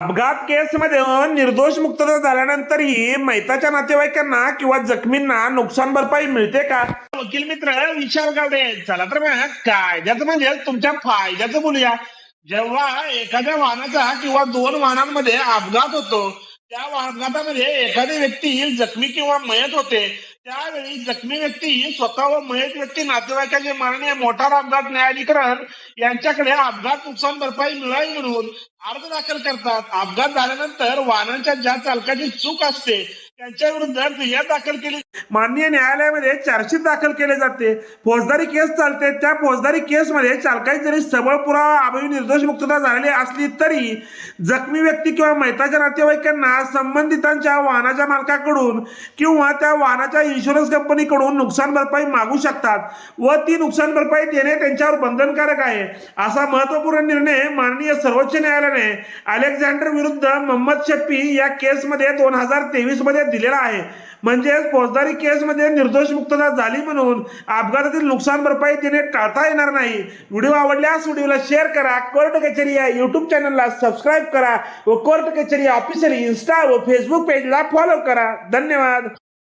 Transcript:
अपघात केसमध्ये निर्दोष मुक्तता झाल्यानंतरही मैताच्या नातेवाईकांना किंवा जखमींना नुकसान भरपाई मिळते का? वकील मित्र विशाल गावडे चला तर मग कायद्याचं म्हणजे तुमच्या फायद्याचं बोलूया. जेव्हा एखाद्या वाहनाचा किंवा दोन वाहनांमध्ये अपघात होतो त्या अपघातामध्ये एखादी व्यक्ती जखमी किंवा मयत होते. त्यावेळी जखमी व्यक्ती स्वतः व मयत व्यक्ती नातेवाईकाचे माननीय मोटार अपघात न्यायाधिकरण यांच्याकडे अपघात नुकसान भरपाई मिळावी म्हणून अर्ज दाखल करतात. अपघात झाल्यानंतर वाहनांच्या ज्या चालकाची चूक असते त्यांच्या विरुद्ध दाखल केली माननीय न्यायालयामध्ये चार्जशीट दाखल केले जाते. फौजदारी केस चालते. त्या फौजदारी केसमध्ये चालकाची जरी सबळ पुरावा अभावी निर्दोष मुक्तता झालेली असली तरी जखमी व्यक्ती किंवा मैताच्या नातेवाईकांना संबंधितांच्या वाहनाच्या मालकाकडून किंवा त्या वाहनाच्या इन्शुरन्स कंपनीकडून नुकसान भरपाई मागू शकतात व ती नुकसान भरपाई देणे त्यांच्यावर बंधनकारक आहे. असा महत्त्वपूर्ण निर्णय माननीय सर्वोच्च न्यायालयाने अलेक्झांडर विरुद्ध मोहम्मद शफी या केसमध्ये दोन हजार तेवीसमध्ये दिलेला आहे. म्हणजेच फौजदारी केसमध्ये निर्दोष मुक्तता झाली म्हणून अपघातातील नुकसान भरपाई देणे टाळता येणार नाही. व्हिडिओ आवडल्यास व्हिडिओला शेअर करा. कोर्ट कचेरी या यूट्यूब चॅनलला सबस्क्राईब करा व कोर्ट कचेरी ऑफिशियल इन्स्टा व फेसबुक पेजला फॉलो करा. धन्यवाद.